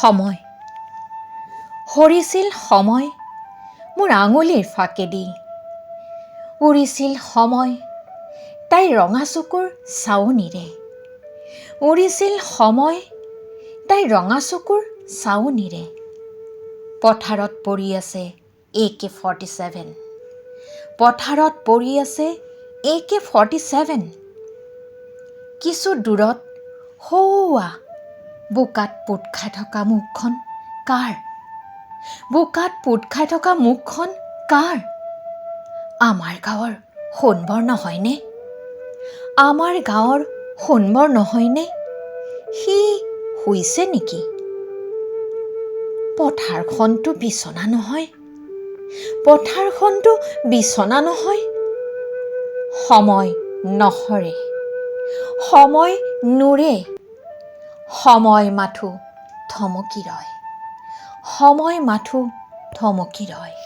সময়। সৰিছিল সময় মোৰ আঙুলিৰ ফাকেদি উৰিছিল সময় তাইৰ ৰঙা চকুৰ চাৱনিৰে। উৰিছিল সময় তাইৰ ৰঙা চকুৰ চাৱনিৰে। পথাৰত পৰি আছে এ কে ফৰ্টি ছেভেন। পথাৰত পৰি আছে এ কে ফৰ্টি ছেভেন। কিছু দূৰত সৌৱা বোকাত পোত খাই থকা মুখখন কাৰ? বোকাত পোত খাই থকা মুখখন কাৰ? আমাৰ গাঁৱৰ সোণবৰ নহয়নে? আমাৰ গাঁৱৰ সোণবৰ নহয়নে? সি শুইছে নেকি? পথাৰখনতো বিচনা নহয়। পথাৰখনতো বিচনা নহয়। সময় নহৰে। সময় নুৰে। সময় মাথো থমকি ৰয় সময় মাথো থমকি ৰয়